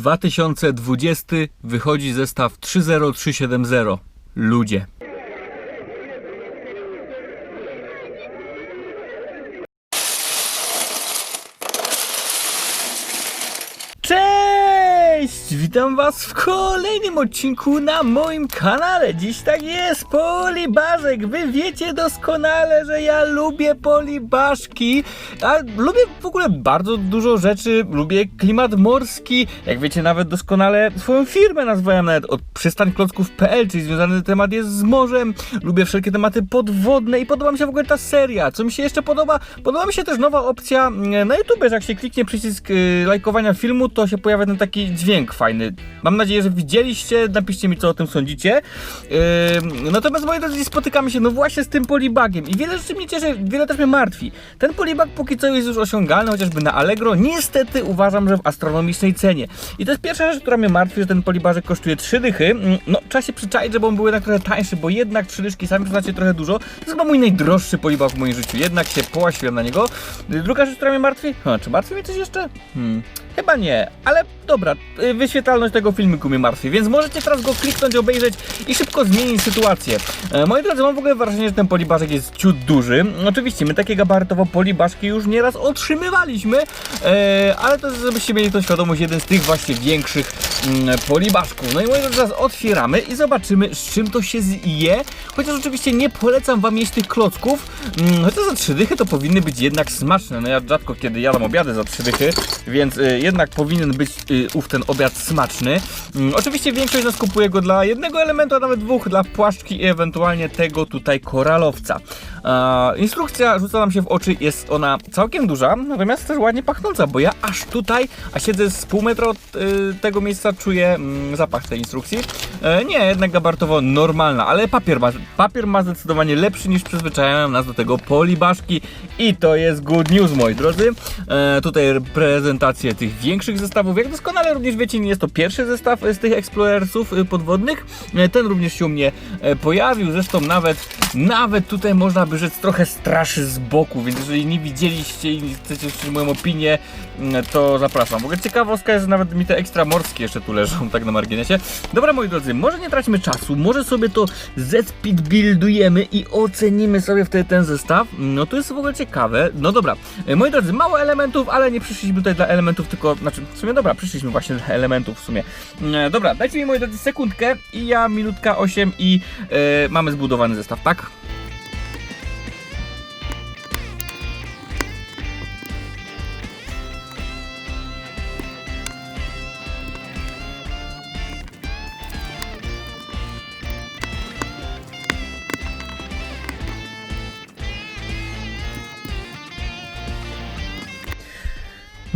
2020 wychodzi zestaw 30370. Ludzie. Witam was w kolejnym odcinku na moim kanale. Dziś tak jest, Polibaszek. Wy wiecie doskonale, że ja lubię polibaszki, a lubię w ogóle bardzo dużo rzeczy. Lubię klimat morski. Jak wiecie, nawet doskonale swoją firmę nazwałem nawet od przystańklocków.pl, czyli związany temat jest z morzem. Lubię wszelkie tematy podwodne i podoba mi się w ogóle ta seria. Co mi się jeszcze podoba? Podoba mi się też nowa opcja mm, na YouTube, że jak się kliknie przycisk y, lajkowania filmu, to się pojawia ten taki dźwięk fajny. Mam nadzieję, że widzieliście, napiszcie mi co o tym sądzicie. Yy, natomiast moi drodzy, spotykamy się no właśnie z tym polibagiem i wiele rzeczy mnie cieszy, wiele też mnie martwi. Ten polibag póki co jest już osiągalny, chociażby na Allegro. Niestety uważam, że w astronomicznej cenie. I to jest pierwsza rzecz, która mnie martwi, że ten polibażek kosztuje 3 dychy. Mm, No, trzeba się przyczaić, żeby on był jednak trochę tańszy, bo jednak 3 dyszki, sami przyznacie, trochę dużo. To jest chyba mój najdroższy polibag w moim życiu, jednak się połasiłem na niego. Druga rzecz, która mnie martwi, ha, czy martwi mnie coś jeszcze? Hmm. Chyba nie, ale dobra, y, wyświetlalność tego filmiku mnie martwi, więc możecie teraz go kliknąć, obejrzeć i szybko zmienić sytuację. E, moi drodzy, mam w ogóle wrażenie, że ten polibaszek jest ciut duży. Oczywiście, my takie gabarytowo polibaszki już nieraz otrzymywaliśmy, e, ale to żebyście mieli to świadomość, jeden z tych właśnie większych mm, polibaszków. No i moi drodzy, teraz otwieramy i zobaczymy, z czym to się je. Chociaż oczywiście nie polecam wam jeść tych klocków, mm, chociaż za trzy dychy to powinny być jednak smaczne. No ja rzadko kiedy jadam obiady za trzy dychy, więc y, jednak powinien być y, ów ten obiad smaczny. Mm, oczywiście większość z nas kupuje go dla jednego elementu, a nawet dwóch, dla płaszczki i ewentualnie tego tutaj koralowca. E, instrukcja rzuca nam się w oczy, jest ona całkiem duża, natomiast też ładnie pachnąca, bo ja aż tutaj, a siedzę z pół metra od y, tego miejsca, czuję mm, zapach tej instrukcji. E, nie, jednak gabartowo normalna, ale papier ma, papier ma zdecydowanie lepszy niż przyzwyczajają nas do tego polibaszki i to jest good news, moi drodzy. E, tutaj prezentację tych większych zestawów, jak doskonale również wiecie, nie jest to pierwszy zestaw z tych Explorersów y, podwodnych. E, ten również się u mnie e, pojawił, zresztą nawet, nawet tutaj można by rzec trochę straszy z boku, więc jeżeli nie widzieliście i chcecie usłyszeć moją opinię, mm, to zapraszam. W ogóle ciekawostka jest, że nawet mi te ekstra morskie jeszcze tu leżą, tak na marginesie. Dobra, moi drodzy, może nie traćmy czasu, może sobie to Z-Speed buildujemy i ocenimy sobie wtedy ten zestaw. No to jest w ogóle ciekawe. No dobra, E, moi drodzy, mało elementów, ale nie przyszliśmy tutaj dla elementów, tylko, znaczy, w sumie dobra, przyszliśmy właśnie dla elementów w sumie. E, Dobra, dajcie mi, moi drodzy, sekundkę i ja minutka 8 i e, mamy zbudowany zestaw, tak?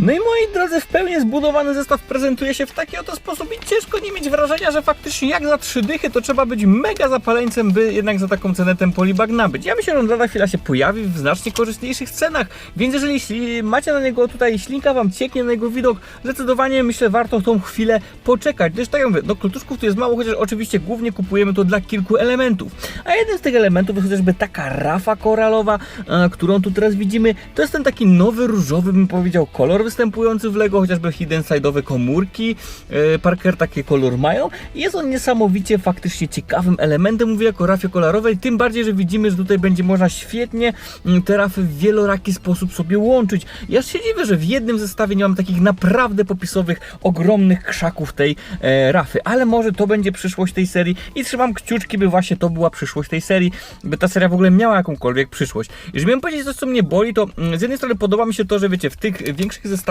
No i moi drodzy, w pełni zbudowany zestaw prezentuje się w taki oto sposób i ciężko nie mieć wrażenia, że faktycznie jak za trzy dychy to trzeba być mega zapaleńcem, by jednak za taką cenę ten polibag nabyć. Ja myślę, że on lada chwila się pojawi w znacznie korzystniejszych cenach, więc jeżeli macie na niego tutaj ślinka wam cieknie na jego widok, zdecydowanie myślę warto tą chwilę poczekać. Też tak jak mówię, no kluczuszków tu jest mało, chociaż oczywiście głównie kupujemy to dla kilku elementów. A jeden z tych elementów jest chociażby taka rafa koralowa, e, którą tu teraz widzimy. To jest ten taki nowy różowy, bym powiedział, kolor występujący w Lego, chociażby hidden side'owe komórki. E, Parker takie kolor mają. Jest on niesamowicie faktycznie ciekawym elementem, mówię jako rafie kolorowej, tym bardziej, że widzimy, że tutaj będzie można świetnie mm, te rafy w wieloraki sposób sobie łączyć. Ja się dziwię, że w jednym zestawie nie mam takich naprawdę popisowych, ogromnych krzaków tej e, rafy, ale może to będzie przyszłość tej serii i trzymam kciuczki, by właśnie to była przyszłość tej serii, by ta seria w ogóle miała jakąkolwiek przyszłość. Jeżeli miałem powiedzieć coś, co mnie boli, to mm, z jednej strony podoba mi się to, że wiecie, w tych większych zestawach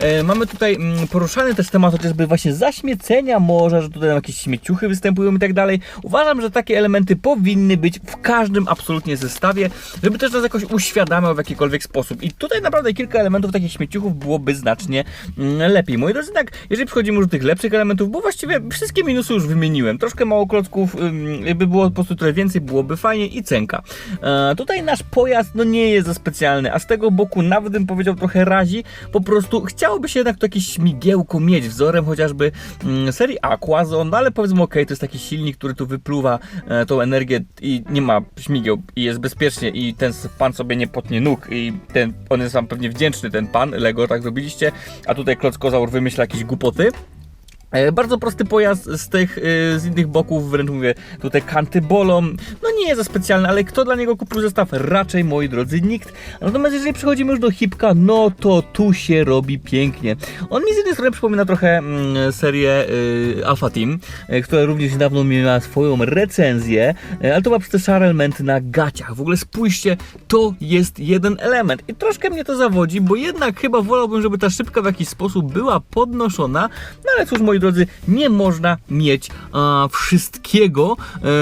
e, mamy tutaj mm, poruszany też temat chociażby właśnie zaśmiecenia morza, że tutaj jakieś śmieciuchy występują i tak dalej. Uważam, że takie elementy powinny być w każdym absolutnie zestawie, żeby też nas jakoś uświadamiał w jakikolwiek sposób. I tutaj naprawdę kilka elementów takich śmieciuchów byłoby znacznie mm, lepiej. Moi drodzy, tak, jeżeli przechodzimy już do tych lepszych elementów, bo właściwie wszystkie minusy już wymieniłem. Troszkę mało klocków, jakby było po prostu trochę więcej, byłoby fajnie i cenka. E, tutaj nasz pojazd no nie jest za specjalny, a z tego boku nawet bym powiedział trochę razi. Po prostu chciałoby się jednak to jakieś śmigiełko mieć, wzorem chociażby mm, serii Aquazone, no ale powiedzmy ok, to jest taki silnik, który tu wypluwa e, tą energię i nie ma śmigieł i jest bezpiecznie i ten pan sobie nie potnie nóg i ten, on jest wam pewnie wdzięczny, ten pan, Lego tak zrobiliście, a tutaj Klockozaur wymyśla jakieś głupoty. E, Bardzo prosty pojazd z tych, e, z innych boków, wręcz mówię, tutaj kanty bolą. No nie jest za specjalny, ale kto dla niego kupił zestaw? Raczej, moi drodzy, nikt. Natomiast jeżeli przechodzimy już do Hipka, no to tu się robi pięknie. On mi z jednej strony przypomina trochę mm, serię y, Alpha Team, y, która również niedawno miała swoją recenzję, y, ale to te szare elementy na gaciach. W ogóle spójrzcie, to jest jeden element i troszkę mnie to zawodzi, bo jednak chyba wolałbym, żeby ta szybka w jakiś sposób była podnoszona, no ale cóż, moi drodzy, nie można mieć a, wszystkiego,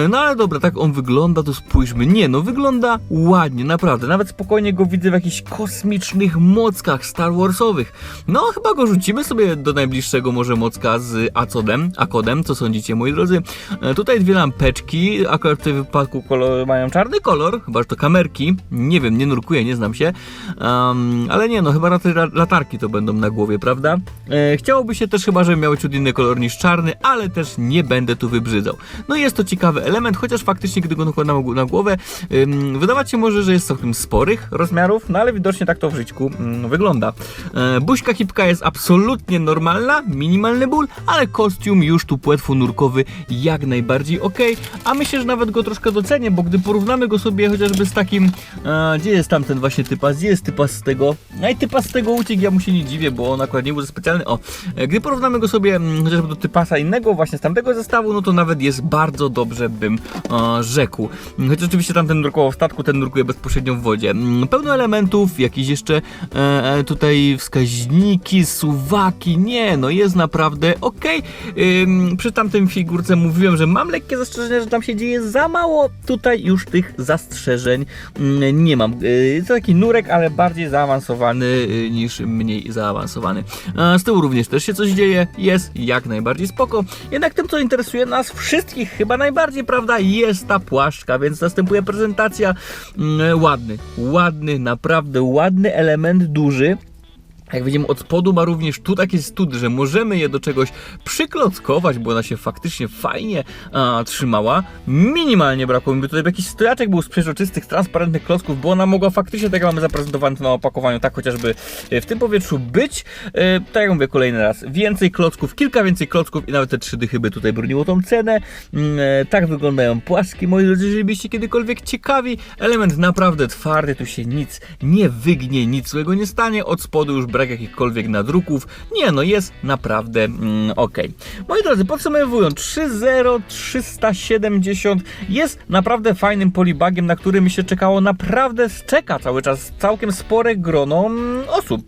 e, no ale dobra, tak on wygląda, to spójrzmy, nie no, wygląda ładnie, naprawdę, nawet spokojnie go widzę w jakichś kosmicznych mockach Star Warsowych, no chyba go rzucimy sobie do najbliższego może mocka z Acodem, Akodem, co sądzicie, moi drodzy, e, tutaj dwie lampeczki, akurat w tym wypadku kolor, mają czarny kolor, chyba, że to kamerki, nie wiem, nie nurkuję, nie znam się, um, ale nie no, chyba latarki to będą na głowie, prawda? E, chciałoby się też chyba, żeby miały ciut inny kolor niż czarny, ale też nie będę tu wybrzydzał. No jest to ciekawy element, chociaż faktycznie, gdy go nakładam na głowę, ym, wydawać się może, że jest całkiem sporych rozmiarów, no ale widocznie tak to w życiu mm, wygląda. E, buźka hipka jest absolutnie normalna, minimalny ból, ale kostium już tu płetwonurkowy jak najbardziej ok, a myślę, że nawet go troszkę docenię, bo gdy porównamy go sobie chociażby z takim, e, gdzie jest tamten właśnie typas, gdzie jest typas z tego, no i typas z tego uciekł, ja mu się nie dziwię, bo on akurat nie był specjalny, o, e, gdy porównamy go sobie mm, chociażby do typasa innego, właśnie z tamtego zestawu, no to nawet jest bardzo dobrze, bym e, rzekł. Chociaż oczywiście tamten nurkował w statku, ten nurkuje bezpośrednio w wodzie. Mm, Pełno elementów, jakieś jeszcze e, e, tutaj wskaźniki, suwaki, nie, no jest naprawdę ok. przy tamtym figurce mówiłem, że mam lekkie zastrzeżenia, że tam się dzieje za mało. Tutaj już tych zastrzeżeń mm, nie mam. E, to taki nurek, ale bardziej zaawansowany e, niż mniej zaawansowany. Z tyłu również też się coś dzieje, jest jak najbardziej spoko. Jednak tym, co interesuje nas wszystkich chyba najbardziej, prawda, jest ta płaszczka, więc następuje prezentacja. Mm, ładny, ładny, naprawdę ładny element duży. Jak widzimy od spodu ma również tu takie stud, że możemy je do czegoś przyklockować, bo ona się faktycznie fajnie a, trzymała. Minimalnie brakło mi, tutaj jakiś stojaczek był z przeźroczystych, transparentnych klocków, bo ona mogła faktycznie, tak jak mamy zaprezentowane to na opakowaniu, tak chociażby e, w tym powietrzu być. E, tak jak mówię kolejny raz, więcej klocków, kilka więcej klocków i nawet te trzy dychy by tutaj broniło tą cenę. Mm, e, tak wyglądają płaski, moi drodzy, jeżeli byście kiedykolwiek ciekawi. Element naprawdę twardy, tu się nic nie wygnie, nic złego nie stanie. Od spodu już brak jakichkolwiek nadruków. Nie no, jest naprawdę mm, ok. Moi drodzy, podsumowując, 3.0 370 jest naprawdę fajnym polibagiem, na który mi się czekało naprawdę czeka cały czas całkiem spore grono mm, osób.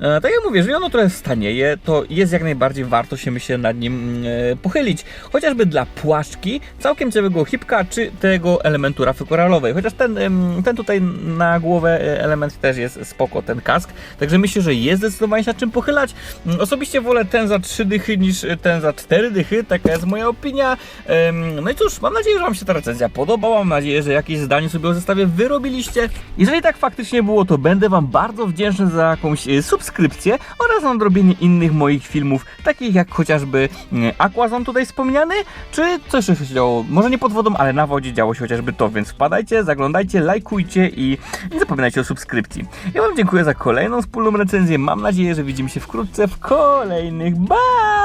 E, tak jak mówię, jeżeli ono trochę stanieje, to jest jak najbardziej warto się myślę nad nim mm, e, pochylić. Chociażby dla płaszczki, całkiem ciekawego hipka, czy tego elementu rafy koralowej. Chociaż ten, ten tutaj na głowę e, element też jest spoko, ten kask. Także myślę, że jest zdecydowanie się nad czym pochylać. Mm, Osobiście wolę ten za 3 dychy niż ten za 4 dychy, taka jest moja opinia. No i cóż, mam nadzieję, że Wam się ta recenzja podobała. Mam nadzieję, że jakieś zdanie sobie o zestawie wyrobiliście. Jeżeli tak faktycznie było, to będę Wam bardzo wdzięczny za jakąś e, subskrypcję oraz za nadrobienie innych moich filmów, takich jak chociażby e, Aquazon tutaj wspomniany, czy coś się działo, może nie pod wodą, ale na wodzie działo się chociażby to, więc wpadajcie, zaglądajcie, lajkujcie i nie zapominajcie o subskrypcji. Ja Wam dziękuję za kolejną wspólną recenzję. Mam nadzieję, że widzimy się wkrótce w kolejnych. Bye!